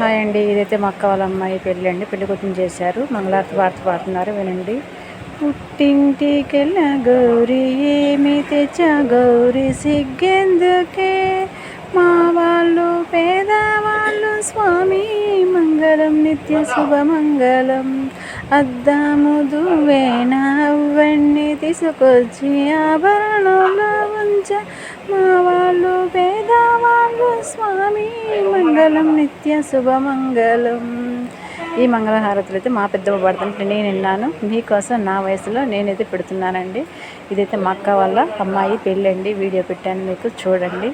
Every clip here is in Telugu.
హాయ్ అండి. ఇదైతే మా అక్క వాళ్ళ అమ్మాయి పెళ్ళి అండి పెళ్ళి కూతురు చేశారు. మంగళారతి పాట పాడుతున్నారు. వినండి. పుట్టింటికెళ్ళ గౌరీ ఏమి తెచ్చా? గౌరీ సిగ్గెందుకే? మా వాళ్ళు పేదవాళ్ళు. స్వామి మంగళం నిత్య శుభమంగళం అద్దాము దువ్వేన అవన్నీ తీసుకొచ్చి ఆభరణంలో ఉంచ. మా వాళ్ళు స్వామి మంగళం నిత్య శుభమంగళం. ఈ మంగళహారతులు అయితే మా పెద్దమ్మ పడుతుంటే నేను విన్నాను మీకోసం నా వయసులో నేనైతే పెడుతున్నానండి. ఇదైతే మా అక్క వాళ్ళ అమ్మాయి పెళ్ళండి. వీడియో పెట్టాను మీకు చూడండి.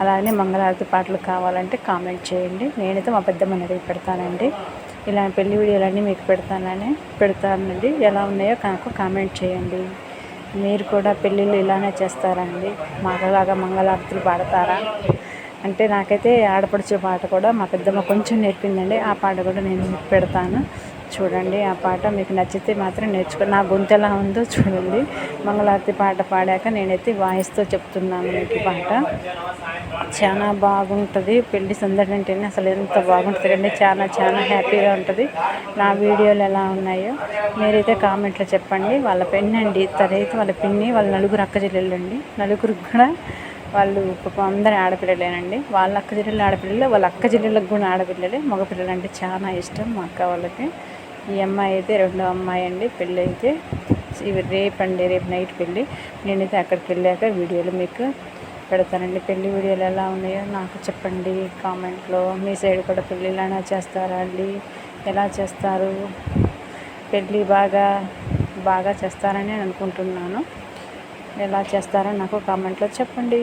అలానే మంగళహారతి పాటలు కావాలంటే కామెంట్ చేయండి. నేనైతే మా పెద్దమ్మని అడిగి పెడతానండి. ఇలా పెళ్ళి వీడియోలన్నీ మీకు పెడతానని పెడతానండి. ఎలా ఉన్నాయో నాకు కామెంట్ చేయండి. మీరు కూడా పెళ్ళిళ్ళు ఇలానే చేస్తారండి. మాకలాగా మంగళారతులు పాడతారా? అంటే నాకైతే ఆడపడిచే పాట కూడా మా పెద్దమ్మ కొంచెం నేర్పిందండి. ఆ పాట కూడా నేను పెడతాను. చూడండి ఆ పాట మీకు నచ్చితే మాత్రం నేర్చుకో నా గొంతు ఎలా ఉందో చూడండి. మంగళారతి పాట పాడాక నేనైతే వాయిస్తో చెప్తున్నాను మీకు పాట. చాలా బాగుంటుంది. పెళ్ళి సందడి అంటేనే అసలు ఎంత బాగుంటుందండి. చాలా చాలా హ్యాపీగా ఉంటుంది. నా వీడియోలు ఎలా ఉన్నాయో మీరైతే కామెంట్లో చెప్పండి. వాళ్ళ పెన్ అండి తనైతే వాళ్ళ పిన్ని వాళ్ళ నలుగురు అక్క చెల్లెళ్ళండి. నలుగురు కూడా వాళ్ళు పాపం అందరూ ఆడపిల్లలేనండి. వాళ్ళ అక్క చెల్లెలు ఆడపిల్లలు వాళ్ళ అక్క చెల్లెళ్ళకి కూడా ఆడపిల్లలే. మగపిల్లలు అంటే చాలా ఇష్టం మా అక్క వాళ్ళకి. ఈ అమ్మాయి అయితే రెండో అమ్మాయి అండి పెళ్ళి అయితే ఇవి రేపు అండి రేపు నైట్ పెళ్ళి. నేనైతే అక్కడికి వెళ్ళాక వీడియోలు మీకు పెడతానండి. పెళ్ళి వీడియోలు ఎలా ఉన్నాయో నాకు చెప్పండి కామెంట్లో. మీ సైడ్ కూడా పెళ్ళిళ్ళు ఇలానే చేస్తారా అండి? ఎలా చేస్తారు? పెళ్ళి బాగా బాగా చేస్తారని అనుకుంటున్నాను. ఎలా చేస్తారో నాకు కామెంట్లో చెప్పండి.